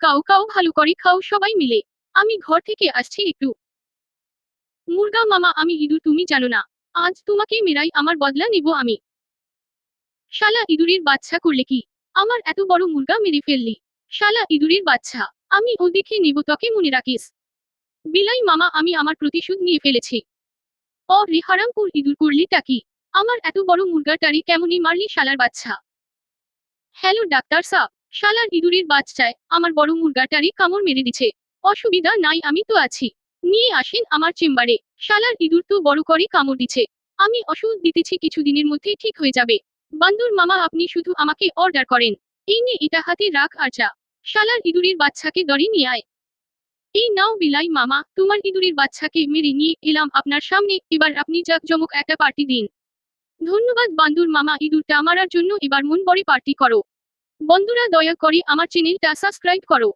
কাও কাউ ভালো করে খাও সবাই মিলে। আমি ঘর থেকে আসছি একটু। মুরগা মামা, আমি ইঁদুর, তুমি জানো না। আজ তোমাকে মেরাই আমার বদলা নেব আমি। শালা ইঁদুরের বাচ্চা করলে কি? আমার এত বড় মুরগা মেরে ফেললি। শালা ইঁদুরের বাচ্চা, আমি ও দেখে নেব, তোকে মনে রাখিস। বিলাই মামা, আমি আমার প্রতিশোধ নিয়ে ফেলেছি। ও রে হারামপুর ইঁদুর করলিটা কি? আমার এত বড় মুরগাটারি কেমনই মারলি শালার বাচ্চা? হ্যালো ডাক্তার সাহ শালার ইঁদুরের বাচ্চায় আমার বড় মুরগাটারি কামড় মেরে দিছে। অসুবিধা নাই, আমি তো আছি। নিয়ে আসেন আমার চেম্বারে। শালার ইঁদুর তো বড় করে কামড় দিছে। আমি ওষুধ দিতেছি কিছুদিনের মধ্যে ঠিক হয়ে যাবে। বান্দুর মামা, আপনি শুধু আমাকে অর্ডার করেন। এই নিয়ে এটা হাতে রাখ আর যা। শালার ইঁদুরের বাচ্চাকে দরে নিয়ে আয়। এই নাও বিলাই মামা, তোমার ইঁদুরের বাচ্চাকে মেরে নিয়ে এলাম আপনার সামনে। এবার আপনি জাকজমক একটা পার্টি দিন। ধন্যবাদ বান্দুর মামা, ইঁদুরটা মারার জন্য এবার মন বড়ে পার্টি করো। বন্ধুরা দয়া করে আমার চ্যানেলটা সাবস্ক্রাইব করো।